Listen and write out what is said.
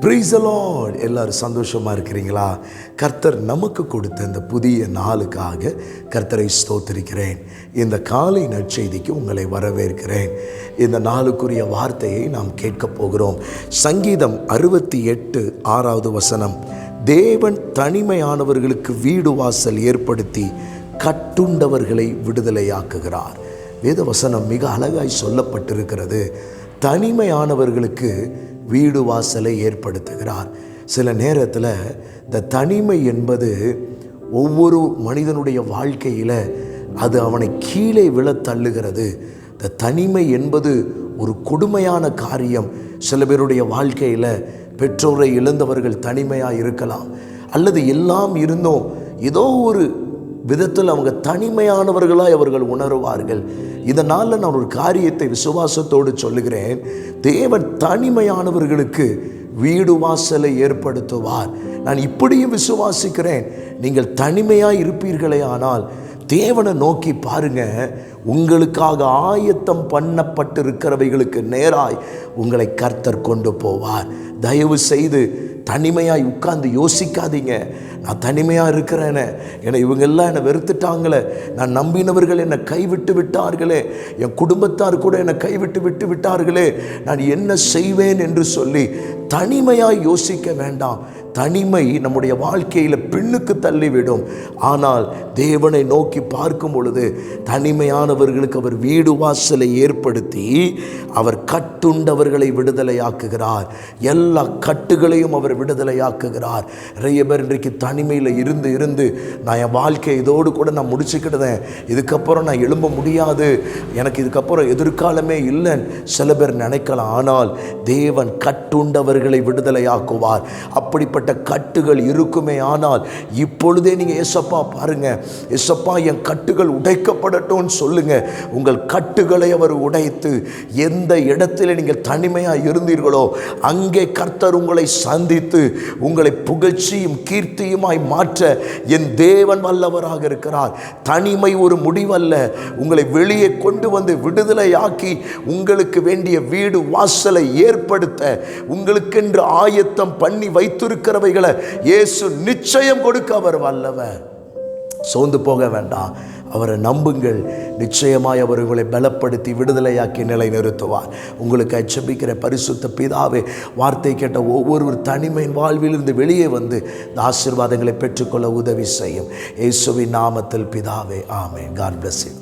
Praise the எல்லாரும் சந்தோஷமாக இருக்கிறீங்களா? கர்த்தர் நமக்கு கொடுத்த இந்த புதிய நாளுக்காக கர்த்தரை ஸ்தோத்திருக்கிறேன். இந்த காலை நற்செய்திக்கு உங்களை வரவேற்கிறேன். இந்த நாளுக்குரிய வார்த்தையை நாம் கேட்கப் போகிறோம். சங்கீதம் அறுபத்தி எட்டு ஆறாவது வசனம். தேவன் தனிமையானவர்களுக்கு வீடு வாசல் ஏற்படுத்தி கட்டுண்டவர்களை விடுதலையாக்குகிறார். வேத வசனம் மிக அழகாய் சொல்லப்பட்டிருக்கிறது. தனிமையானவர்களுக்கு வீடு வாசலை ஏற்படுத்துகிறார். சில நேரத்தில் இந்த தனிமை என்பது ஒவ்வொரு மனிதனுடைய வாழ்க்கையில் அது அவனை கீழே விழ தள்ளுகிறது. இந்த தனிமை என்பது ஒரு கொடுமையான காரியம். சில பேருடைய வாழ்க்கையில் பெற்றோரை இழந்தவர்கள் தனிமையாக இருக்கலாம். அல்லது எல்லாம் இருந்தும் ஏதோ ஒரு விதத்தில் அவங்க தனிமையானவர்களாய் அவர்கள் உணருவார்கள். இதனால் நான் ஒரு காரியத்தை விசுவாசத்தோடு சொல்லுகிறேன். தேவன் தனிமையானவர்களுக்கு வீடு வாசலை ஏற்படுத்துவார். நான் இப்படியும் விசுவாசிக்கிறேன். நீங்கள் தனிமையாக இருப்பீர்களே ஆனால் தேவனை நோக்கி பாருங்க. உங்களுக்காக ஆயத்தம் பண்ணப்பட்டிருக்கிறவைகளுக்கு நேராய் உங்களை கர்த்தர் கொண்டு போவார். தயவு செய்து தனிமையாக உட்காந்து யோசிக்காதீங்க. நான் தனிமையாக இருக்கிறேனே. என்னை இவங்கெல்லாம் என்னை வெறுத்துட்டாங்களே. நான் நம்பினவர்கள் என்னை கைவிட்டு விட்டார்களே. என் குடும்பத்தார் கூட என்னை கைவிட்டு விட்டு விட்டார்களே. நான் என்ன செய்வேன் என்று சொல்லி தனிமையாக யோசிக்க வேண்டாம். தனிமை நம்முடைய வாழ்க்கையில் பின்னுக்கு தள்ளிவிடும். ஆனால் தேவனை நோக்கி பார்க்கும் பொழுது தனிமையானவர்களுக்கு அவர் வீடு வாசலை ஏற்படுத்தி அவர் கட்டுண்டவர்களை விடுதலையாக்குகிறார். எல்லா கட்டுகளையும் அவர் விடுதலையாக்குகிறார். நிறைய பேர் இன்றைக்கு தனிமையில் இருந்து இருந்து நான் என் வாழ்க்கை இதோடு கூட நான் முடிச்சுக்கிட்டதேன். இதுக்கப்புறம் நான் எழும்ப முடியாது. எனக்கு இதுக்கப்புறம் எதிர்காலமே இல்லைன்னு சில பேர் நினைக்கலாம். ஆனால் தேவன் கட்டுண்டவர்கள் விடுதலையாக்குவார். அப்படிப்பட்ட கட்டுகள் இருக்குமே ஆனால் இப்பொழுதே நீங்கள் எசப்பா பாருங்க. எசப்பா என் கட்டுகள் உடைக்கப்படட்டும்னு சொல்லுங்க. உங்கள் கட்டுகளை அவர் உடைத்து எந்த இடத்துல நீங்கள் தனிமையாக இருந்தீர்களோ அங்கே கர்த்தர் உங்களை சந்தித்து உங்களை புகழ்ச்சியும் கீர்த்தியுமாய் மாற்ற என் தேவன் வல்லவராக இருக்கிறார். தனிமை ஒரு முடிவல்ல. உங்களை வெளியே கொண்டு வந்து விடுதலையாக்கி உங்களுக்கு வேண்டிய வீடு வாசலை ஏற்படுத்த உங்களுக்கு உங்களுக்கென்று ஆயத்தம் பண்ணி வைத்திருக்கிறவைகளை இயேசு நிச்சயம் கொடுக்க அவர் வல்லவர். சோர்ந்து போக வேண்டாம். அவரை நம்புங்கள். நிச்சயமாய் அவர் உங்களை பலப்படுத்தி விடுதலையாக்கி நிலை நிறுத்துவார் உங்களுக்கு அச்சபிக்கிற பரிசுத்த பிதாவே வார்த்தை கேட்ட ஒவ்வொரு தனிமையின் வாழ்விலிருந்து வெளியே வந்து இந்த ஆசீர்வாதங்களை பெற்றுக்கொள்ள உதவி செய்யும். இயேசுவின் நாமத்தில் பிதாவே ஆமே காட் பிளஸ் யூ